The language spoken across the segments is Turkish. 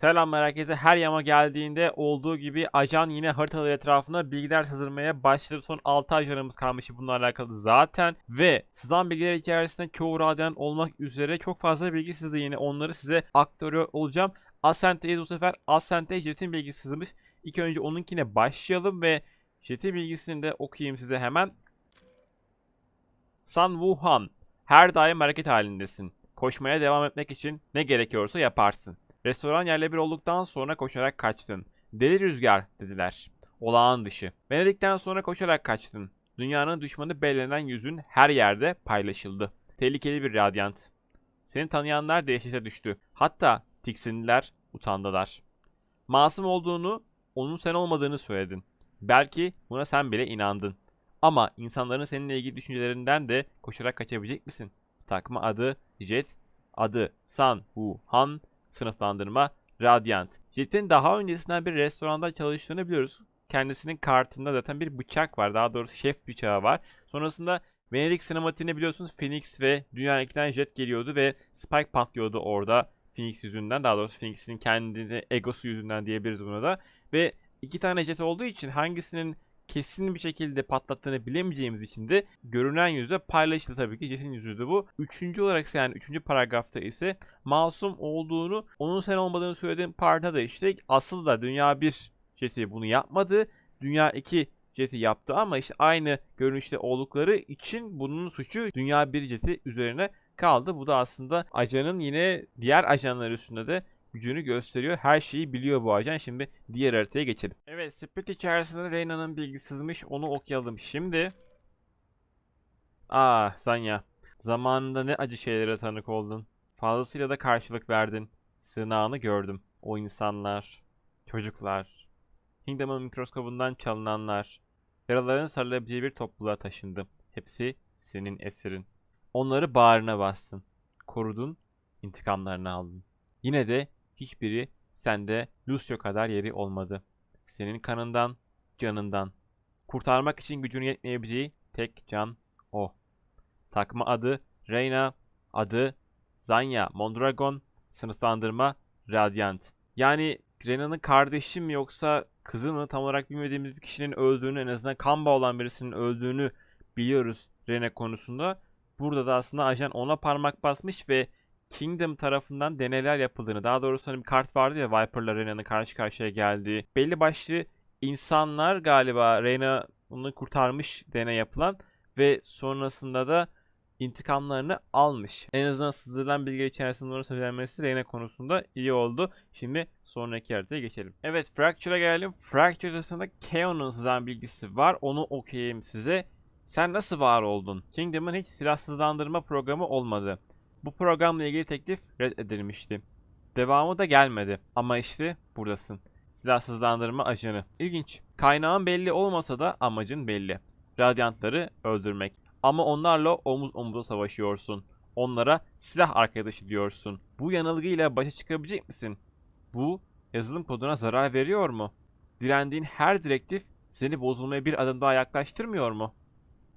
Selamlar herkese. Her yama geldiğinde olduğu gibi ajan yine haritalar etrafına bilgiler sızdırmaya başladı. Son 6 ajanımız kalmış bununla alakalı zaten. Ve sızan bilgiler içerisinde çoğu radyan olmak üzere çok fazla bilgi sızdı yine. Onları size aktarıyor olacağım. Ascent'teyiz bu sefer. Ascent'te Jet'in bilgisi sızmış. İlk önce onunkine başlayalım ve Jet'in bilgisini de okuyayım size hemen. San Wuhan. Her daim hareket halindesin. Koşmaya devam etmek için ne gerekiyorsa yaparsın. Restoran yerle bir olduktan sonra koşarak kaçtın. Deli rüzgar dediler. Olağan dışı. Venedik'ten sonra koşarak kaçtın. Dünyanın düşmanı belirlenen yüzün her yerde paylaşıldı. Tehlikeli bir radyant. Seni tanıyanlar dehşete düştü. Hatta tiksindiler, utandılar. Masum olduğunu, onun sen olmadığını söyledin. Belki buna sen bile inandın. Ama insanların seninle ilgili düşüncelerinden de koşarak kaçabilecek misin? Takma adı Jet, adı San Wu Han, sınıflandırma Radiant. Jet'in daha öncesinden bir restoranda çalıştığını biliyoruz. Kendisinin kartında zaten bir bıçak var. Daha doğrusu şef bıçağı var. Sonrasında Venedik sinematiğini biliyorsunuz Phoenix ve Dünya 2'den Jet geliyordu ve Spike patlıyordu orada. Phoenix yüzünden daha doğrusu Phoenix'in kendini egosu yüzünden diyebiliriz buna da. Ve iki tane jet olduğu için hangisinin kesin bir şekilde patlattığını bilemeyeceğimiz için de görünen yüzde paylaşıldı tabii ki. Jet'in yüzü de bu. Üçüncü olarak ise yani üçüncü paragrafta ise masum olduğunu, onun sen olmadığını söylediğim parta da işte asıl da Dünya 1 jeti bunu yapmadı. Dünya 2 jeti yaptı ama işte aynı görünüşte oldukları için bunun suçu Dünya 1 jeti üzerine kaldı. Bu da aslında ajanın yine diğer ajanlar üstünde de gücünü gösteriyor. Her şeyi biliyor bu ajan. Şimdi diğer haritaya geçelim. Evet Split içerisinde Reyna'nın bilgi sızmış. Onu okuyalım şimdi. Ah Zanya. Zamanında ne acı şeylere tanık oldun. Fazlasıyla da karşılık verdin. Sığınağını gördüm. O insanlar. Çocuklar. Kingdom'un mikroskobundan çalınanlar. Yaraların sarılabileceği bir topluluğa taşındım. Hepsi senin eserin. Onları bağrına bastın. Korudun, intikamlarını aldın. Yine de hiçbiri sende Lucio kadar yeri olmadı. Senin kanından, canından. Kurtarmak için gücün yetmeyebileceği tek can o. Takma adı Reyna, adı Zanya Mondragon, sınıflandırma Radiant. Yani Reyna'nın kardeşi mi yoksa kızı mı tam olarak bilmediğimiz bir kişinin öldüğünü en azından kan bağı olan birisinin öldüğünü biliyoruz Reyna konusunda. Burada da aslında ajan ona parmak basmış ve Kingdom tarafından deneyler yapıldığını, daha doğrusu hani bir kart vardı ya Viper'la Reyna'nın karşı karşıya geldiği. Belli başlı insanlar galiba Reyna'nı kurtarmış deney yapılan ve sonrasında da intikamlarını almış. En azından sızdırılan bilgi içerisinde bunların söylenmesi Reyna konusunda iyi oldu. Şimdi sonraki haritaya geçelim. Evet Fracture'a gelelim. Fracture arasında Keon'un sızan bilgisi var. Onu okuyayım size. Sen nasıl var oldun? Kingdom'ın hiç silahsızlandırma programı olmadı. Bu programla ilgili teklif reddedilmişti. Devamı da gelmedi. Ama işte buradasın. Silahsızlandırma ajanı. İlginç. Kaynağın belli olmasa da amacın belli. Radyantları öldürmek. Ama onlarla omuz omuza savaşıyorsun. Onlara silah arkadaşı diyorsun. Bu yanılgıyla başa çıkabilecek misin? Bu yazılım koduna zarar veriyor mu? Direndiğin her direktif seni bozulmaya bir adım daha yaklaştırmıyor mu?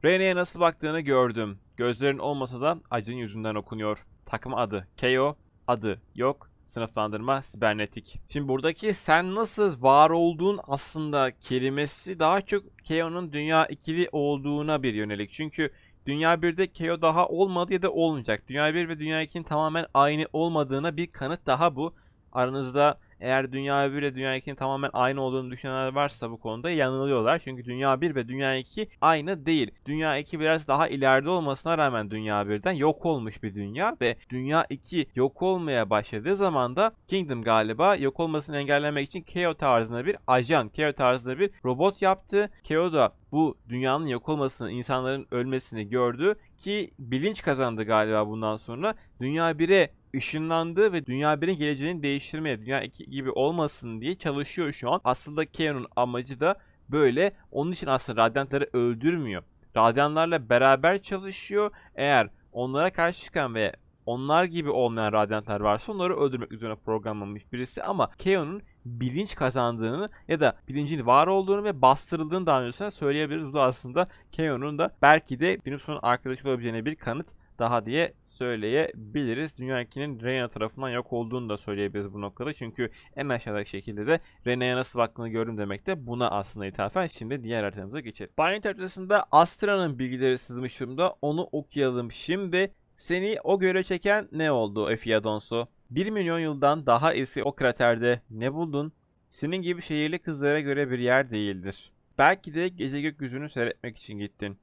Rene'ye nasıl baktığını gördüm. Gözlerin olmasa da acın yüzünden okunuyor. Takım adı KO, adı yok. Sınıflandırma sibernetik. Şimdi buradaki sen nasıl var olduğun aslında kelimesi daha çok KO'nun dünya ikili olduğuna bir yönelik. Çünkü Dünya 1'de KO daha olmadı ya da olmayacak. Dünya 1 ve Dünya 2'nin tamamen aynı olmadığına bir kanıt daha bu. Aranızda eğer Dünya 1 ile Dünya 2'nin tamamen aynı olduğunu düşünenler varsa bu konuda yanılıyorlar. Çünkü Dünya 1 ve Dünya 2 aynı değil. Dünya 2 biraz daha ileride olmasına rağmen Dünya 1'den yok olmuş bir dünya ve Dünya 2 yok olmaya başladığı zaman da Kingdom galiba yok olmasını engellemek için KO tarzında bir ajan, KO tarzında bir robot yaptı. KO da bu dünyanın yok olmasını, insanların ölmesini gördü ki bilinç kazandı galiba bundan sonra. Dünya 1'e ışınlandı ve Dünya 1'in geleceğini değiştirmeye, Dünya 2 gibi olmasın diye çalışıyor şu an. Aslında Keon'un amacı da böyle. Onun için aslında Radyantları öldürmüyor. Radyanlarla beraber çalışıyor. Eğer onlara karşı çıkan ve onlar gibi olmayan radyantlar varsa onları öldürmek üzerine programlanmış birisi ama Keon'un bilinç kazandığını ya da bilincin var olduğunu ve bastırıldığını daha öncesinde söyleyebiliriz. Bu da aslında Keon'un da belki de benim son arkadaşı olabileceğine bir kanıt daha diye söyleyebiliriz. Dünya 2'nin Reyna tarafından yok olduğunu da söyleyebiliriz bu noktada. Çünkü en aşağıdaki şekilde de Reyna'ya nasıl baktığını gördüm demek de buna aslında ithafen. Şimdi diğer haritamıza geçelim. Binary haritasında Astra'nın bilgileri sızmış durumda. Onu okuyalım şimdi. Seni o göre çeken ne oldu Efiadonso? 1 milyon yıldan daha eski o kraterde ne buldun? Senin gibi şehirli kızlara göre bir yer değildir. Belki de gece gökyüzünü seyretmek için gittin.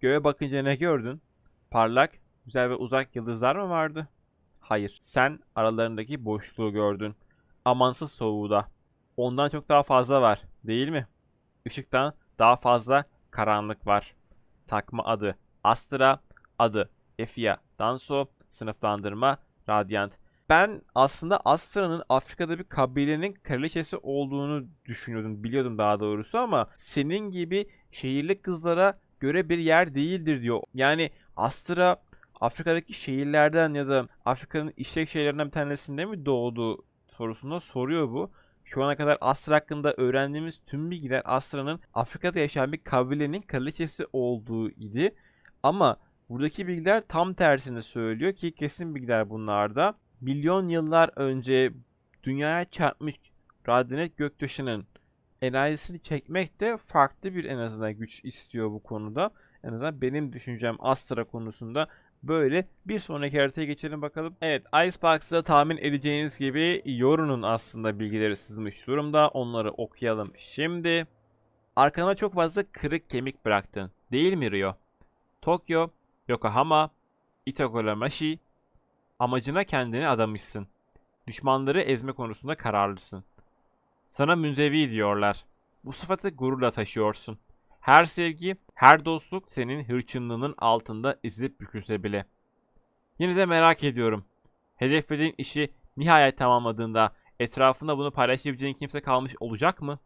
Göğe bakınca ne gördün? Parlak, güzel ve uzak yıldızlar mı vardı? Hayır, sen aralarındaki boşluğu gördün. Amansız soğuğu da. Ondan çok daha fazla var, değil mi? Işıktan daha fazla karanlık var. Takma adı Astra, adı Efia Danso, sınıflandırma Radiant. Ben aslında Astra'nın Afrika'da bir kabilenin kraliçesi olduğunu düşünüyordum, biliyordum daha doğrusu ama senin gibi şehirli kızlara göre bir yer değildir diyor. Yani Astra Afrika'daki şehirlerden ya da Afrika'nın işlek şehirlerinden bir tanesinde mi doğdu sorusunda soruyor bu. Şu ana kadar Astra hakkında öğrendiğimiz tüm bilgiler Astra'nın Afrika'da yaşayan bir kabilenin kraliçesi olduğu idi. Ama buradaki bilgiler tam tersini söylüyor ki kesin bilgiler bunlarda. Milyon yıllar önce dünyaya çarpmış radyanet göktaşının enerjisini çekmek de farklı bir en azından güç istiyor bu konuda. En azından benim düşüncem Astra konusunda böyle. Bir sonraki haritaya geçelim bakalım. Evet Icebox'ta tahmin edeceğiniz gibi Yoru'nun aslında bilgileri sızmış durumda. Onları okuyalım şimdi. Arkana çok fazla kırık kemik bıraktın. Değil mi Rio? Tokyo, Yokohama, Itokolamashi. Amacına kendini adamışsın. Düşmanları ezme konusunda kararlısın. Sana münzevi diyorlar. Bu sıfatı gururla taşıyorsun. Her sevgi, her dostluk senin hırçınlığının altında ezilip bükülse bile. Yine de merak ediyorum. Hedeflediğin işi nihayet tamamladığında etrafında bunu paylaşabileceğin kimse kalmış olacak mı?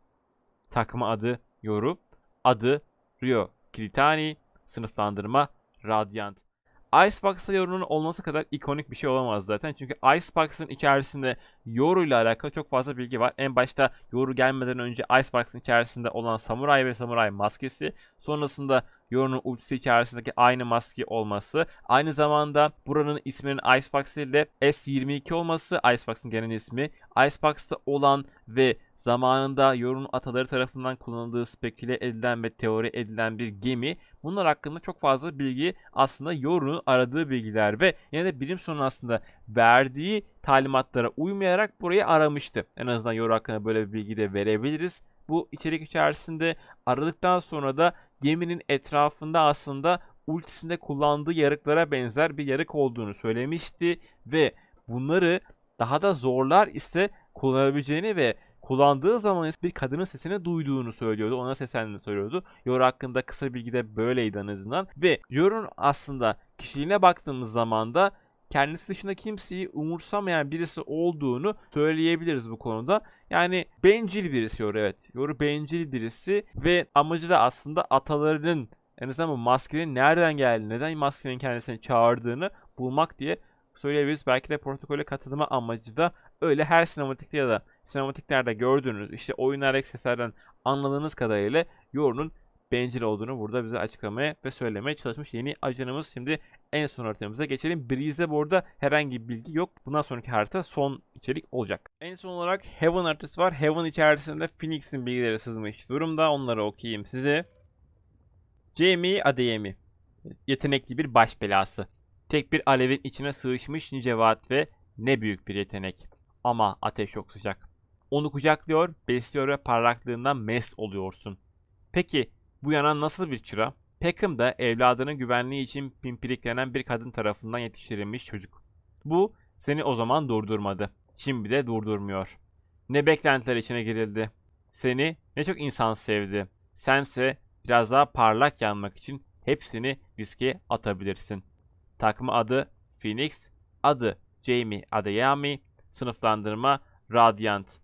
Takma adı Yoru, adı Rio Kiritani, sınıflandırma Radiant. Icebox'ta Yoru'nun olması kadar ikonik bir şey olamaz zaten. Çünkü Icebox'ın içerisinde Yoru ile alakalı çok fazla bilgi var. En başta Yoru gelmeden önce Icebox'ın içerisinde olan Samuray ve Samuray maskesi. Sonrasında Yoru'nun ultisi içerisindeki aynı maske olması. Aynı zamanda buranın isminin Icebox ile S22 olması. Icebox'ın genel ismi. Icebox'ta olan ve zamanında Yoru'nun ataları tarafından kullanıldığı speküle edilen ve teori edilen bir gemi. Bunlar hakkında çok fazla bilgi aslında Yoru'nun aradığı bilgiler ve yine de bilim sonu aslında verdiği talimatlara uymayarak burayı aramıştı. En azından Yoru hakkında böyle bir bilgi de verebiliriz. Bu içerik içerisinde aradıktan sonra da geminin etrafında aslında ultisinde kullandığı yarıklara benzer bir yarık olduğunu söylemişti ve bunları daha da zorlar ise kullanabileceğini ve kullandığı zaman bir kadının sesini duyduğunu söylüyordu. Ona seslendiğini söylüyordu. Yor hakkında kısa bilgi de böyleydi en azından. Ve Yor'un aslında kişiliğine baktığımız zaman da kendisi dışında kimseyi umursamayan birisi olduğunu söyleyebiliriz bu konuda. Yani bencil birisi Yor evet. Yor bencil birisi ve amacı da aslında atalarının en azından bu maskenin nereden geldiğini, neden maskenin kendisini çağırdığını bulmak diye söyleyebiliriz. Belki de protokole katılma amacı da öyle her sinematikte ya da sinematiklerde gördüğünüz işte oyunlardaki seslerden anladığınız kadarıyla Yor'un bencil olduğunu burada bize açıklamaya ve söylemeye çalışmış yeni ajanımız. Şimdi en son haritamıza geçelim. Breeze'de bu arada herhangi bir bilgi yok. Bundan sonraki harita son içerik olacak. En son olarak Heaven haritası var. Heaven içerisinde Phoenix'in bilgileri sızmış durumda. Onları okuyayım size. Jamie Adeyemi. Yetenekli bir baş belası. Tek bir alevin içine sığışmış nice vaat ve ne büyük bir yetenek. Ama ateş çok sıcak. Onu kucaklıyor, besliyor ve parlaklığından mest oluyorsun. Peki bu yanan nasıl bir çıra? Peckham da evladının güvenliği için pimpiriklenen bir kadın tarafından yetiştirilmiş çocuk. Bu seni o zaman durdurmadı. Şimdi de durdurmuyor. Ne beklentiler içine girildi. Seni ne çok insan sevdi. Sense biraz daha parlak yanmak için hepsini riske atabilirsin. Takma adı Phoenix, adı Jamie Adeyemi, sınıflandırma Radiant.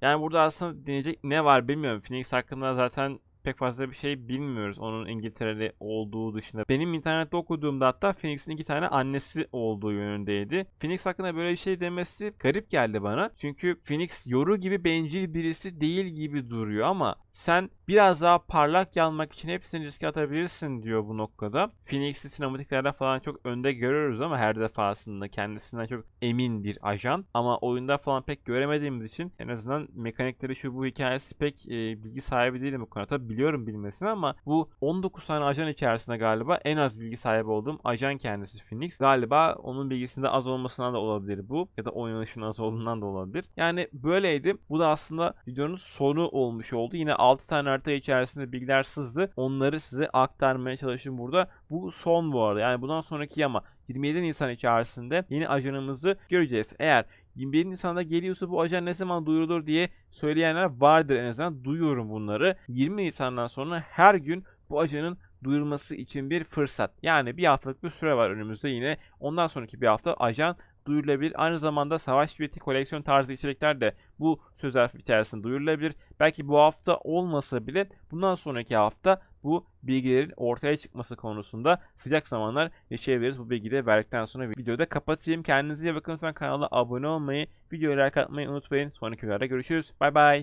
Yani burada aslında deneyecek ne var bilmiyorum. Phoenix hakkında zaten pek fazla bir şey bilmiyoruz onun İngiltereli olduğu dışında. Benim internette okuduğumda hatta Phoenix'in iki tane annesi olduğu yönündeydi. Phoenix hakkında böyle bir şey demesi garip geldi bana. Çünkü Phoenix Yoru gibi bencil birisi değil gibi duruyor ama sen biraz daha parlak yanmak için hepsini riske atabilirsin diyor bu noktada. Phoenix'i sinematiklerde falan çok önde görüyoruz ama her defasında kendisinden çok emin bir ajan. Ama oyunda falan pek göremediğimiz için en azından mekanikleri şu bu hikayesi pek e, bilgi sahibi değilim bu konuda. Tabii biliyorum bilmesini ama bu 19 tane ajan içerisinde galiba en az bilgi sahibi olduğum ajan kendisi Phoenix. Galiba onun bilgisinde az olmasından da olabilir bu. Ya da oynanışının az olduğundan da olabilir. Yani böyleydi. Bu da aslında videonun sonu olmuş oldu. Yine 6 tane harita içerisinde bilgiler sızdı. Onları size aktarmaya çalıştım burada. Bu son bu arada. Yani bundan sonraki ama 27 Nisan içerisinde yeni ajanımızı göreceğiz. Eğer 21 Nisan'da geliyorsa bu ajan ne zaman duyurulur diye söyleyenler vardır en azından. Duyuyorum bunları. 20 Nisan'dan sonra her gün bu ajanın duyurulması için bir fırsat. Yani bir haftalık bir süre var önümüzde yine. Ondan sonraki bir hafta ajan duyurulabilir. Aynı zamanda savaş bileti koleksiyon tarzı içerikler de bu söz harfi içerisinde duyurulabilir. Belki bu hafta olmasa bile bundan sonraki hafta bu bilgilerin ortaya çıkması konusunda sıcak zamanlar yaşayabiliriz. Bu bilgileri verdikten sonra videoyu da kapatayım. Kendinize iyi bakın. Lütfen kanala abone olmayı, videoyu like atmayı unutmayın. Sonraki videoda görüşürüz. Bay bay.